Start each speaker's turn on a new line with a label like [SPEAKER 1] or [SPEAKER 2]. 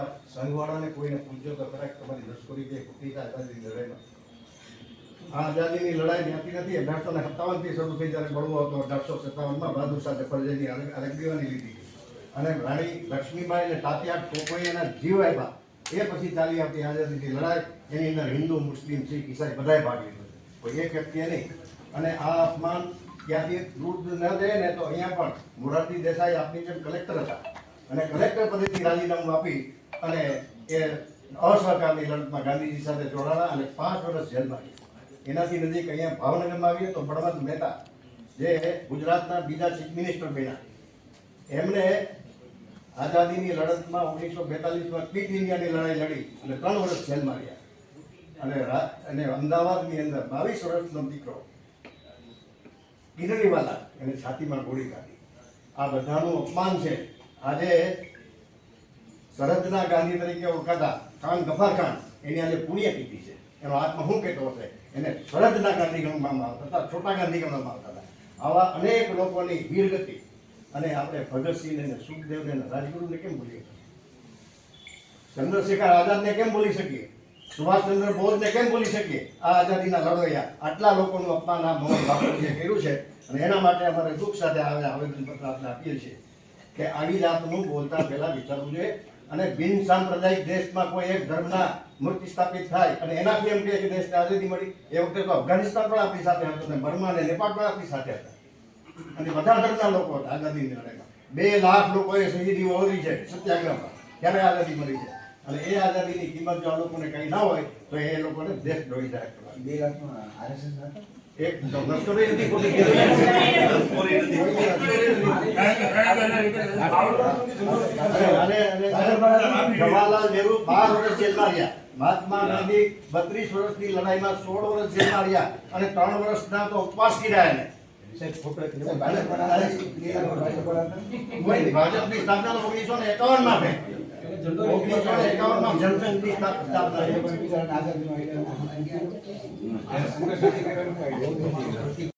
[SPEAKER 1] આ સંઘવાળાને કોઈને પૂછજો તો ખરા તમારી લશ્કરી કે ખોટી આઝાદીની લડાઈમાં આ આઝાદીની લડાઈ જ્ઞાતિ નથી, અઢારસો ને સત્તાવનથી શરૂ થઈ જ્યારે બળવો હતો, અઢારસો સત્તાવનમાં બહાદુર શાહ જફરજની અરગદીવાની લીધી. અને રાણી લક્ષ્મીબાઈ અને તાત્યા ટોપોઈ એના જીવ આપ્યા એ પછી ચાલી આવતી આઝાદીની લડાઈ, એની અંદર હિન્દુ, મુસ્લિમ, શીખ, ઈસાઈ બધાએ ભાગ લીધો. કોઈ એક વ્યક્તિએ નહીં. અને આ અપમાન ત્યાંથી દૂર ન જાય ને તો અહીંયા પણ મોરારજી દેસાઈ આપની જેમ કલેક્ટર હતા. અને કલેક્ટર પદેથી રાજીનામું આપી અને એ અસહકારની લડતમાં ગાંધીજી સાથે જોડાણા અને પાંચ વર્ષ જેલમાં ગયા. એનાથી નજીક અહીંયા ભાવનગરમાં આવીએ તો બળવંત મહેતા, જે ગુજરાતના બીજા ચીફ મિનિસ્ટર બન્યા. એમણે આઝાદીની લડતમાં ઓગણીસો બેતાલીસમાં ક્વિટ ઇન્ડિયાની લડાઈ લડી અને ત્રણ વર્ષ જેલમાં રહ્યા અને અને અમદાવાદની અંદર બાવીસ વર્ષનો દીકરો, કિરણીવાલા, એને છાતીમાં ગોળી કાઢી આ બધાનું અપમાન છે. આજે સરહદના ગાંધી તરીકે ઓળખાતા ખાન ગફાર ખાન એની આજે પુણ્યતિથિ છે. એનો આત્મા શું કહેતો હશે? એને સરહદના ગાંધી ગણવામાં આવતા હતા, છોટા ગાંધી ગણવામાં આવતા હતા. આવા અનેક લોકોની વીરગતિ અને આપણે ભગતસિંહને અને સુખદેવને અને રાજગુરુને કેમ ભૂલીએ ચંદ્રશેખર આઝાદને કેમ ભૂલી શકીએ? સુભાષચંદ્ર બોઝને કેમ ભૂલી શકીએ? આ આઝાદીના લડવૈયા આટલા લોકોનું અપમાન આ મોહન બાપુજીએ કર્યું છે અને એના માટે અમારે દુઃખ સાથે આવે આવેદનપત્ર આપણે આપીએ છીએ કે આવી જાતનું બોલતા પહેલા વિચારવું જોઈએ. અને બિન સાંપ્રદાયિક દેશમાં કોઈ એક ધર્મના મૂર્તિ સ્થાપિત થાય અને એનાથી એમ કે દેશને આઝાદી મળી, એ વખતે તો અફઘાનિસ્તાન પણ આપણી સાથે હતું અને બર્મા અને નેપાળ પણ આપણી સાથે હતા. અને બધા ધર્મના લોકો હતા આઝાદીની લડાઈમાં બે લાખ લોકોએ શહીદી ઓરી છે સત્યાગ્રહમાં. ત્યારે આઝાદી મળી છે. અને એ આઝાદીની કિંમત જો આ લોકોને કંઈ ના હોય, તો એ લોકોને દેશ જાહેર કરવા
[SPEAKER 2] બે લાખમાં આરએસએસ હતા?
[SPEAKER 1] એક લશ્કરી નથી ખોટી કીધું. અને- અને- અને જવાહરલાલ નહેરુ બાર વર્ષ જેલમાં રહ્યા મહાત્મા ગાંધી બત્રીસ વર્ષની લડાઈમાં સોળ વર્ષ જેલમાં રહ્યા અને ત્રણ વર્ષના તો ઉપવાસ કર્યા એને ભાજપની સ્થાપના ઓગણીસો ને એકાવનમાં થઈ